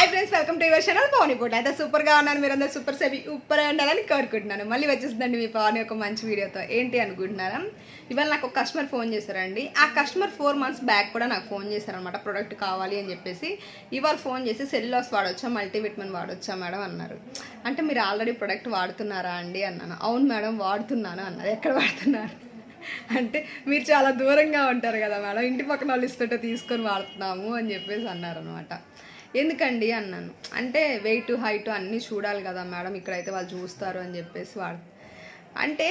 Hi friends welcome to your channel Pawan పూట అయితే సూపర్గా ఉన్నాను మీరు అందరూ సూపర్ సెవి ఉప్పర్ ఉండాలని కోరుకుంటున్నాను. మళ్ళీ వచ్చేసిందండి మీ పవన్ ఒక మంచి వీడియోతో ఏంటి అనుకుంటున్నారా? ఇవాళ నాకు ఒక కస్టమర్ ఫోన్ చేశారండి. ఆ కస్టమర్ ఫోర్ మంత్స్ బ్యాక్ కూడా నాకు ఫోన్ చేశారనమాట ప్రోడక్ట్ కావాలి అని చెప్పేసి. ఇవాళ ఫోన్ చేసి సెల్లాస్ వాడొచ్చా మల్టీవిటమిన్ వాడొచ్చా మేడం అన్నారు. అంటే మీరు ఆల్రెడీ ప్రోడక్ట్ వాడుతున్నారా అండి అన్నాను. అవును మేడం వాడుతున్నాను అన్నారు. ఎక్కడ వాడుతున్నారు? అంటే మీరు చాలా దూరంగా ఉంటారు కదా మేడం. ఇంటి పక్కన వాళ్ళు ఇస్తుంటే తీసుకొని వాడుతున్నాము అని చెప్పేసి అన్నారనమాట ఎందుకండి అన్నాను. అంటే వెయిట్ హైట్ అన్నీ చూడాలి కదా మేడం ఇక్కడైతే వాళ్ళు చూస్తారు అని చెప్పేసి వాడు. అంటే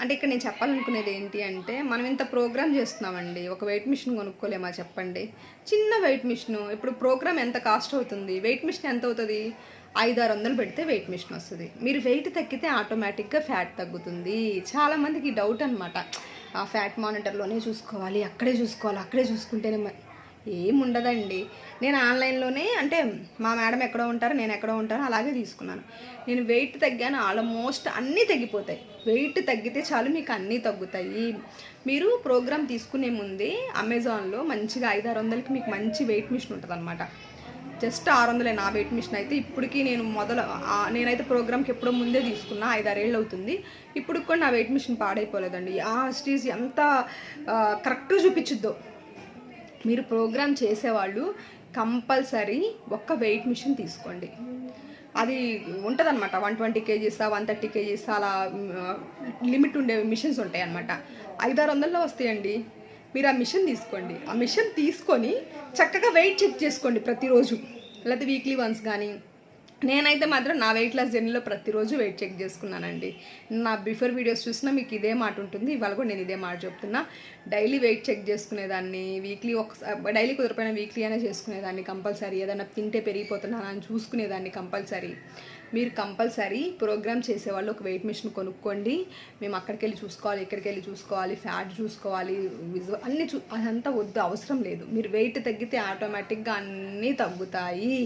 అంటే ఇక్కడ నేను చెప్పాలనుకునేది ఏంటి అంటే మనం ఇంత ప్రోగ్రామ్ చేస్తున్నామండి ఒక వెయిట్ మిషన్ కొనుక్కోలేమా చెప్పండి? చిన్న వెయిట్ మిషన్ ఇప్పుడు ప్రోగ్రామ్ ఎంత కాస్ట్ అవుతుంది? వెయిట్ మిషన్ ఎంత అవుతుంది? ఐదు ఆరు వందలు పెడితే వెయిట్ మిషన్ వస్తుంది. మీరు వెయిట్ తగ్గితే ఆటోమేటిక్గా ఫ్యాట్ తగ్గుతుంది. చాలామందికి డౌట్ అనమాట ఆ ఫ్యాట్ మానిటర్లోనే చూసుకోవాలి అక్కడే చూసుకోవాలి అక్కడే చూసుకుంటేనే ఏముండదండి. నేను ఆన్లైన్లోనే అంటే మా మేడం ఎక్కడో ఉంటారు నేను ఎక్కడో ఉంటాను అలాగే తీసుకున్నాను. నేను వెయిట్ తగ్గాను ఆల్మోస్ట్ అన్నీ తగ్గిపోతాయి. వెయిట్ తగ్గితే చాలు మీకు అన్నీ తగ్గుతాయి. మీరు ప్రోగ్రామ్ తీసుకునే ముందే అమెజాన్లో మంచిగా ఐదు ఆరు వందలకి మీకు మంచి వెయిట్ మిషన్ ఉంటుంది జస్ట్ ఆరు వందలే నా వెయిట్ మిషన్ అయితే ఇప్పటికీ నేను మొదలు నేనైతే ప్రోగ్రామ్కి ఎప్పుడో ముందే తీసుకున్నా ఐదారేళ్ళు అవుతుంది. ఇప్పుడు కూడా నా వెయిట్ మిషన్ పాడైపోలేదండి. ఆ స్టీజ్ ఎంత కరెక్ట్గా చూపించుద్దో. మీరు ప్రోగ్రామ్ చేసేవాళ్ళు కంపల్సరీ ఒక్క వెయిట్ మిషన్ తీసుకోండి. అది ఉంటుందన్నమాట. One twenty kgs one thirty kgs అలా లిమిట్ ఉండే మిషన్స్ ఉంటాయి అనమాట ఐదారు వందల్లో వస్తాయండి. మీరు ఆ మిషన్ తీసుకోండి. ఆ మిషన్ తీసుకొని చక్కగా వెయిట్ చెక్ చేసుకోండి ప్రతిరోజు. లేకపోతే వీక్లీ వన్స్ కానీ నేనైతే మాత్రం నా వెయిట్ లాస్ జర్నీలో ప్రతిరోజు వెయిట్ చెక్ చేసుకున్నానండి. నా బిఫోర్ వీడియోస్ చూసినా మీకు ఇదే మాట ఉంటుంది. ఇవాళ కూడా నేను ఇదే మాట చెప్తున్నా. డైలీ వెయిట్ చెక్ చేసుకునేదాన్ని వీక్లీ ఒక డైలీ కుదిరిపోయిన వీక్లీ అయినా చేసుకునేదాన్ని కంపల్సరీ ఏదైనా తింటే పెరిగిపోతున్నానా అని చూసుకునేదాన్ని కంపల్సరీ మీరు కంపల్సరీ ప్రోగ్రామ్ చేసేవాళ్ళు ఒక వెయిట్ మిషన్ కొనుక్కోండి. మేము అక్కడికి వెళ్ళి చూసుకోవాలి ఇక్కడికి వెళ్ళి చూసుకోవాలి ఫ్యాట్ చూసుకోవాలి విజువల్ అన్నీ చూ అదంతా వద్దు అవసరం లేదు. మీరు వెయిట్ తగ్గితే ఆటోమేటిక్గా అన్నీ తగ్గుతాయి.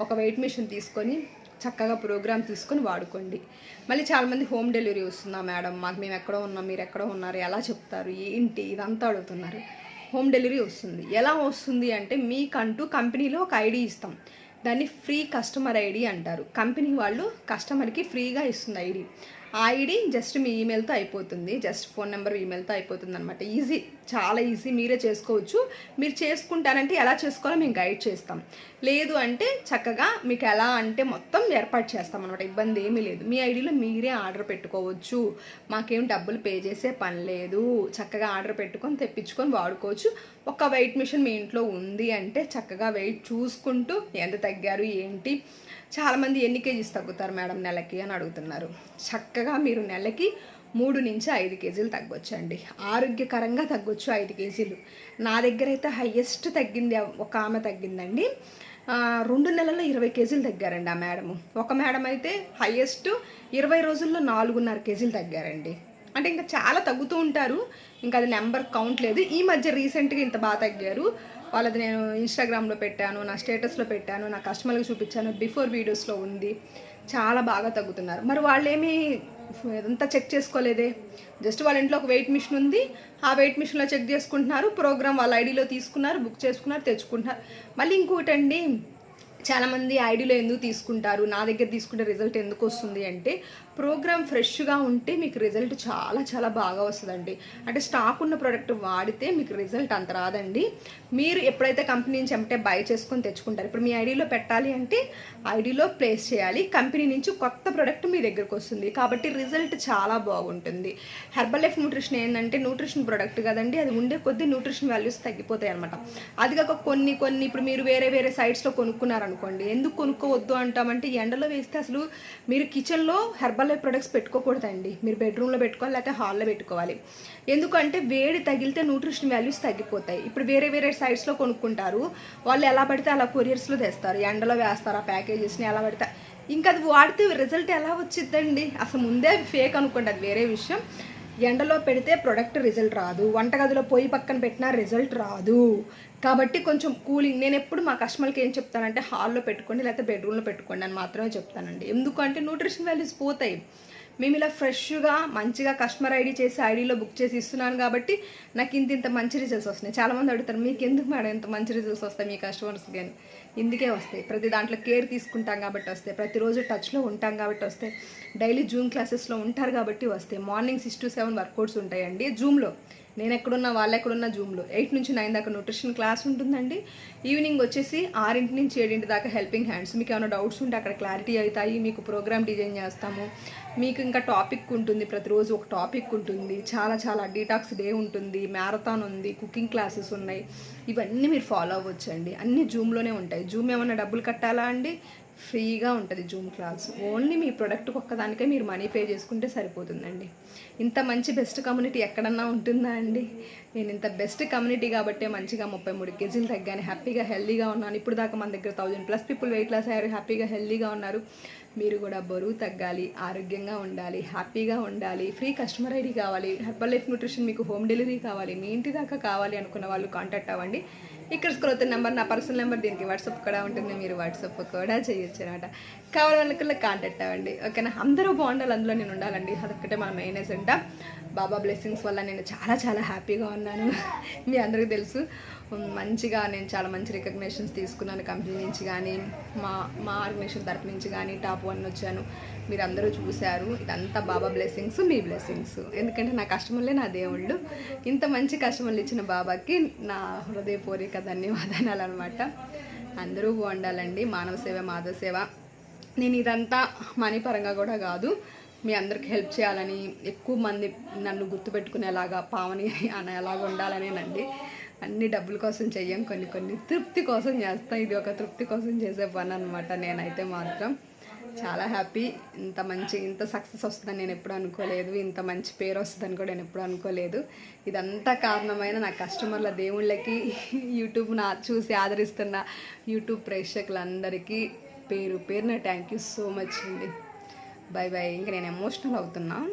ఒక వెయిట్ మిషన్ తీసుకొని చక్కగా ప్రోగ్రామ్ తీసుకొని వాడుకోండి. మళ్ళీ చాలామంది హోమ్ డెలివరీ వస్తుందా మేడం మాకు మేము ఎక్కడో ఉన్నాం మీరు ఎక్కడో ఉన్నారు ఎలా చెప్తారు ఏంటి ఇదంతా అడుగుతున్నారు? హోమ్ డెలివరీ వస్తుంది. ఎలా వస్తుంది అంటే మీకంటూ కంపెనీలో ఒక ఐడి ఇస్తాం. దాన్ని ఫ్రీ కస్టమర్ ఐడి అంటారు. కంపెనీ వాళ్ళు కస్టమర్కి ఫ్రీగా ఇస్తుంది ఐడి. ఆ ఐడి జస్ట్ మీ ఈమెయిల్తో అయిపోతుంది. జస్ట్ ఫోన్ నెంబర్ ఈమెయిల్తో అయిపోతుంది అనమాట ఈజీ. చాలా ఈజీ. మీరే చేసుకోవచ్చు. మీరు చేసుకుంటారంటే ఎలా చేసుకోవాలో మేము గైడ్ చేస్తాం. లేదు అంటే చక్కగా మీకు ఎలా అంటే మొత్తం ఏర్పాటు చేస్తాం అనమాట ఇబ్బంది ఏమీ లేదు. మీ ఐడిలో మీరే ఆర్డర్ పెట్టుకోవచ్చు. మాకేం డబ్బులు పే చేసే పని లేదు. చక్కగా ఆర్డర్ పెట్టుకొని తెప్పించుకొని వాడుకోవచ్చు. ఒక వెయిట్ మిషన్ మీ ఇంట్లో ఉంది అంటే చక్కగా వెయిట్ చూసుకుంటూ ఎంత తగ్గారు ఏంటి? చాలామంది ఎన్ని కేజీస్ తగ్గుతారు మేడం నెలకి అని అడుగుతున్నారు. చక్కగా మీరు నెలకి మూడు నుంచి ఐదు కేజీలు తగ్గొచ్చండి. ఆరోగ్యకరంగా తగ్గొచ్చు ఐదు కేజీలు. నా దగ్గర అయితే హయ్యెస్ట్ తగ్గింది ఒక ఆమె తగ్గిందండి. రెండు నెలల్లో ఇరవై కేజీలు తగ్గారండి ఆ మేడము. ఒక మేడం అయితే హయ్యెస్ట్ ఇరవై రోజుల్లో నాలుగున్నర కేజీలు తగ్గారండి. అంటే ఇంకా చాలా తగ్గుతూ ఉంటారు. ఇంకా అది నెంబర్ కౌంట్ లేదు. ఈ మధ్య రీసెంట్గా ఇంత బాగా తగ్గారు. వాళ్ళది నేను ఇన్స్టాగ్రామ్లో పెట్టాను నా స్టేటస్లో పెట్టాను నా కస్టమర్లకు చూపించాను బిఫోర్ వీడియోస్లో ఉంది. చాలా బాగా తగ్గుతున్నారు. మరి వాళ్ళేమీ ఇదంతా చెక్ చేసుకోలేదే? జస్ట్ వాళ్ళ ఇంట్లో ఒక వెయిట్ మిషన్ ఉంది. ఆ వెయిట్ మిషన్లో చెక్ చేసుకుంటున్నారు. ప్రోగ్రామ్ వాళ్ళ ఐడిలో తీసుకున్నారు బుక్ చేసుకున్నారు తెచ్చుకుంటున్నారు. మళ్ళీ ఇంకోటండి చాలామంది ఐడిలో ఎందుకు తీసుకుంటారు? నా దగ్గర తీసుకుంటే రిజల్ట్ ఎందుకు వస్తుంది అంటే ప్రోగ్రామ్ ఫ్రెష్గా ఉంటే మీకు రిజల్ట్ చాలా చాలా బాగా వస్తుందండి. అంటే స్టాక్ ఉన్న ప్రోడక్ట్ వాడితే మీకు రిజల్ట్ అంత రాదండి. మీరు ఎప్పుడైతే కంపెనీ నుంచి ఎంటే బై చేసుకొని తెచ్చుకుంటారు ఇప్పుడు మీ ఐడిలో పెట్టాలి అంటే ఐడిలో ప్లేస్ చేయాలి. కంపెనీ నుంచి కొత్త ప్రోడక్ట్ మీ దగ్గరకు వస్తుంది. కాబట్టి రిజల్ట్ చాలా బాగుంటుంది. హెర్బల్ లైఫ్ న్యూట్రిషన్ ఏంటంటే న్యూట్రిషన్ ప్రోడక్ట్ కదండి. అది ఉండే కొద్దీ న్యూట్రిషన్ వాల్యూస్ తగ్గిపోతాయి అనమాట అది కాక కొన్ని కొన్ని ఇప్పుడు మీరు వేరే వేరే సైట్స్లో అనుకోండి. ఎందుకు కొనుక్కోవద్దు అంటామంటే ఎండలో వేస్తే అసలు మీరు కిచెన్లో హెర్బల్ లైఫ్ ప్రొడక్ట్స్ పెట్టుకోకూడదండి. మీరు బెడ్రూమ్లో పెట్టుకోవాలి లేకపోతే హాల్లో పెట్టుకోవాలి. ఎందుకంటే వేడి తగిలితే న్యూట్రిషన్ వాల్యూస్ తగ్గిపోతాయి. ఇప్పుడు వేరే వేరే సైట్స్లో కొనుక్కుంటారు. వాళ్ళు ఎలా పడితే అలా కొరియర్స్లో తెస్తారు. ఎండలో వేస్తారు ఆ ప్యాకేజెస్ని ఎలా పడితే. ఇంకా అది వాడితే రిజల్ట్ ఎలా వచ్చిందండి అసలు ముందే ఫేక్ అనుకోండి అది వేరే విషయం. ఎండలో పెడితే ప్రొడక్ట్ రిజల్ట్ రాదు. వంటగదిలో పొయ్యి పక్కన పెట్టినా రిజల్ట్ రాదు. కాబట్టి కొంచెం కూలింగ్ నేను ఎప్పుడు మా కస్టమర్కి ఏం చెప్తానంటే హాల్లో పెట్టుకోండి లేకపోతే బెడ్రూమ్లో పెట్టుకోండి అని మాత్రమే చెప్తానండి. ఎందుకంటే న్యూట్రిషన్ వాల్యూస్ పోతాయి. మేము ఇలా ఫ్రెష్గా మంచిగా కస్టమర్ ఐడి చేసి ఐడిలో బుక్ చేసి ఇస్తున్నాను కాబట్టి నాకు ఇంత ఇంత మంచి రిజల్ట్స్ వస్తున్నాయి. చాలామంది అడుగుతారు మీకు ఎందుకు మేడం ఇంత మంచి రిజల్ట్స్ వస్తాయి మీ కస్టమర్స్ కానీ ఇందుకే వస్తాయి. ప్రతి దాంట్లో కేర్ తీసుకుంటాం కాబట్టి వస్తాయి. ప్రతిరోజు టచ్లో ఉంటాం కాబట్టి వస్తాయి. డైలీ జూమ్ క్లాసెస్లో ఉంటారు కాబట్టి వస్తాయి. Morning six to seven workouts ఉంటాయండి జూమ్లో. నేను ఎక్కడున్నా వాళ్ళు ఎక్కడున్నా జూమ్లో. ఎయిట్ నుంచి నైన్ దాకా న్యూట్రిషన్ క్లాస్ ఉంటుందండి. ఈవినింగ్ వచ్చేసి ఆరింటి నుంచి ఏడింటి దాకా హెల్పింగ్ హ్యాండ్స్. మీకు ఏమైనా డౌట్స్ ఉంటే అక్కడ క్లారిటీ అవుతాయి మీకు ప్రోగ్రామ్ డిజైన్ చేస్తాము. మీకు ఇంకా టాపిక్ ఉంటుంది ప్రతిరోజు ఒక టాపిక్ ఉంటుంది. చాలా చాలా డీటాక్స్ డే ఉంటుంది మ్యారథాన్ ఉంది కుకింగ్ క్లాసెస్ ఉన్నాయి. ఇవన్నీ మీరు ఫాలో అవ్వచ్చండి. అన్నీ జూమ్లోనే ఉంటాయి. జూమ్ ఏమైనా డబ్బులు కట్టాలా అండి? ఫ్రీగా ఉంటుంది జూమ్ క్లాస్ ఓన్లీ మీ ప్రొడక్ట్ ఒక్కదానికే మీరు మనీ పే చేసుకుంటే సరిపోతుందండి. ఇంత మంచి బెస్ట్ కమ్యూనిటీ ఎక్కడన్నా ఉంటుందా అండి? నేను ఇంత బెస్ట్ కమ్యూనిటీ కాబట్టే మంచిగా ముప్పై మూడు కేజీలు తగ్గాను. హ్యాపీగా హెల్దీగా ఉన్నాను. ఇప్పుడు దాకా మన దగ్గర thousand plus people weight loss అయ్యారు. హ్యాపీగా హెల్దీగా ఉన్నారు. మీరు కూడా బరువు తగ్గాలి ఆరోగ్యంగా ఉండాలి హ్యాపీగా ఉండాలి. ఫ్రీ కస్టమర్ ఐడి కావాలి. హెర్బల్ లైఫ్ న్యూట్రిషన్ మీకు హోమ్ డెలివరీ కావాలి. మీ ఇంటి దాకా కావాలి అనుకున్న వాళ్ళు కాంటాక్ట్ అవ్వండి. ఇక్కడ స్క్రోల్ అవుతున్న నెంబర్ నా పర్సనల్ నెంబర్ దీనికి వాట్సాప్ కూడా ఉంటుంది. మీరు వాట్సాప్ కూడా చేయొచ్చు అనమాట కావాలనుకున్న కాంటాక్ట్ అవ్వండి. ఓకేనా? అందరూ బాగుండాలి. అందులో నేను ఉండాలండి. అదొక్కటే మన మెయిన్ ఎజెండా బాబా బ్లెస్సింగ్స్ వల్ల నేను చాలా చాలా హ్యాపీగా ఉన్నాను. మీ అందరికీ తెలుసు. మంచిగా నేను చాలా మంచి రికగ్నేషన్స్ తీసుకున్నాను కంపెనీ నుంచి కానీ మా మా ఆర్గనైజేషన్ తరపు నుంచి కానీ టాప్ వన్ వచ్చాను. మీరు అందరూ చూశారు. ఇదంతా బాబా బ్లెస్సింగ్స్ మీ బ్లెస్సింగ్స్. ఎందుకంటే నా కష్టములే నా దేవుళ్ళు. ఇంత మంచి కష్టములు ఇచ్చిన బాబాకి నా హృదయపూర్వక ధన్యవాదాలు అనమాట అందరూ బాగుండాలండి. మానవ సేవ మాధవ సేవ. నేను ఇదంతా మనీ పరంగా కూడా కాదు. మీ అందరికి హెల్ప్ చేయాలని ఎక్కువ మంది నన్ను గుర్తుపెట్టుకునేలాగా పావని అనేలాగా ఉండాలనేనండి. అన్ని డబ్బుల కోసం చెయ్యం కొన్ని కొన్ని తృప్తి కోసం చేస్తాం. ఇది ఒక తృప్తి కోసం చేసే పని అనమాట నేనైతే మాత్రం. చాలా హ్యాపీ. ఇంత మంచి ఇంత సక్సెస్ వస్తుందని నేను ఎప్పుడు అనుకోలేదు. ఇంత మంచి పేరు వస్తుందని కూడా నేను ఎప్పుడు అనుకోలేదు. ఇదంతా కారణమైన నా కస్టమర్ల దేవుళ్ళకి యూట్యూబ్ నా చూసి ఆదరిస్తున్న యూట్యూబ్ ప్రేక్షకులందరికీ పేరు పేరున థ్యాంక్ యూ సో మచ్ అండి. Bye bye. ఇంకా నేను ఎమోషనల్ అవుతున్నా.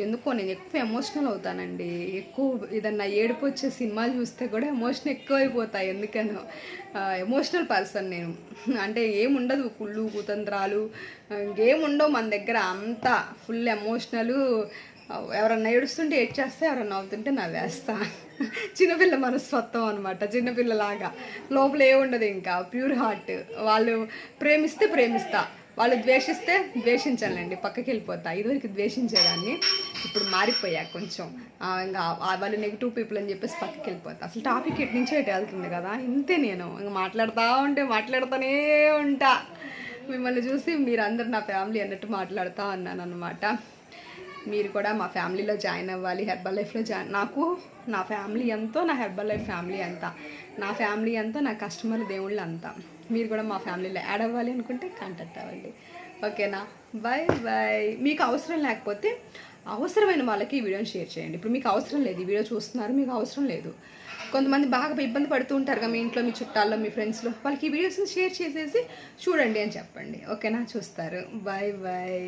ఎందుకో నేను ఎక్కువ ఎమోషనల్ అవుతానండి. ఎక్కువ ఏదన్నా ఏడుపు వచ్చే సినిమాలు చూస్తే కూడా ఎమోషన్ ఎక్కువ అయిపోతాయి ఎందుకనో ఎమోషనల్ పర్సన్ నేను. అంటే ఏముండదు కుళ్ళు కుతంత్రాలు ఇంకేముండవు మన దగ్గర అంతా ఫుల్ ఎమోషనల్ ఎవరన్నా ఏడుస్తుంటే ఏడ్ చేస్తే ఎవరన్నా నవ్వుతుంటే నవ్వేస్తా చిన్నపిల్ల మనస్తత్వం అనమాట చిన్నపిల్లలాగా. లోపల ఏముండదు ఇంకా. Pure heart. వాళ్ళు ప్రేమిస్తే ప్రేమిస్తా. వాళ్ళు ద్వేషిస్తే ద్వేషించాలండి పక్కకి వెళ్ళిపోతా ఇదివరకు ద్వేషించేదాన్ని ఇప్పుడు మారిపోయా కొంచెం. ఇంకా ఆ వాళ్ళు నెగిటివ్ పీపుల్ అని చెప్పేసి పక్కకి వెళ్ళిపోతా అసలు టాపిక్ ఎటు నుంచో ఎటు వెళ్తుంది కదా ఇంతే నేను. ఇంకా మాట్లాడుతూ ఉంటే మాట్లాడుతూనే ఉంటా. మిమ్మల్ని చూసి మీరందరు నా ఫ్యామిలీ అన్నట్టు మాట్లాడుతూ ఉన్నాను అనమాట మీరు కూడా మా ఫ్యామిలీలో జాయిన్ అవ్వాలి హెర్బల్ లైఫ్లో జాయిన్ నాకు నా ఫ్యామిలీ ఎంతో నా హెర్బల్ లైఫ్ ఫ్యామిలీ అంతా. నా ఫ్యామిలీ అంతా నా కస్టమర్ దేవుళ్ళు అంతా మీరు కూడా మా ఫ్యామిలీలో యాడ్ అవ్వాలి అనుకుంటే కాంటాక్ట్ అవ్వండి. ఓకేనా? బాయ్ బాయ్ మీకు అవసరం లేకపోతే అవసరమైన వాళ్ళకి ఈ వీడియోని షేర్ చేయండి. ఇప్పుడు మీకు అవసరం లేదు. ఈ వీడియో చూస్తున్నారు మీకు అవసరం లేదు. కొంతమంది బాగా ఇబ్బంది పడుతూ ఉంటారు కదా మీ ఇంట్లో మీ చుట్టాల్లో మీ ఫ్రెండ్స్లో. వాళ్ళకి ఈ వీడియోస్ని షేర్ చేసేసి చూడండి అని చెప్పండి. ఓకేనా? చూస్తారు. Bye bye